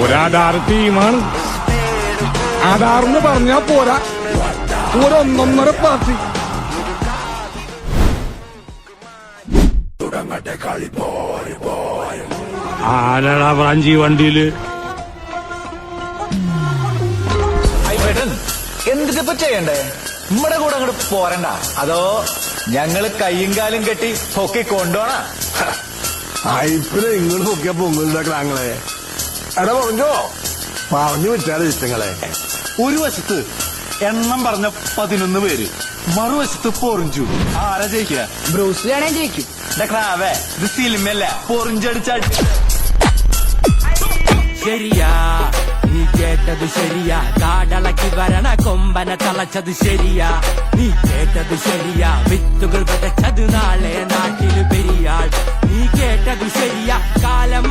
ഒരാധാർ ടീമാണ് ആധാർ എന്ന് പറഞ്ഞാ പോരാ. ഒരൊന്നൊന്നര പാർട്ടി. ആരാടാ ബ്രാഞ്ചി വണ്ടിയിൽ? എന്തിട്ടിപ്പോ ചെയ്യണ്ടേ? നമ്മുടെ കൂടെ അങ്ങോട്ട് പോരണ്ട. അതോ ഞങ്ങൾ കയ്യും കാലും കെട്ടി പൊക്കി കൊണ്ടുപോണ ഐപ്പിൽ ഇങ്ങോട്ട് പൊക്കിയ ക്ലാങ്ങളെ എടാ പറഞ്ഞോ? പറഞ്ഞു വിറ്റാണ് ഇഷ്ടങ്ങളെ? ഒരു വശത്ത് എണ്ണം പറഞ്ഞ പതിനൊന്ന് പേര് മറുവശത്ത് പൊറിഞ്ചു. ആരാ ജയിക്കുക? ബ്രൂസ്ലിയാണെ ജയിക്കും. ക്രാവേ ഇത് സിനിമയല്ല? പൊറിഞ്ചടിച്ചാടി ശരിയാ നീ കേട്ടത് ശരിയാ. കാടളക്കി വരണ കൊമ്പനെ തളച്ചത് ശരിയാ. നീ കേട്ടത് ശരിയാ വിത്തുകൾ വിതച്ചത് നാളെ നാട്ടിൽ പെരിയാൾ. നീ കേട്ടത് ശരിയാ കാലം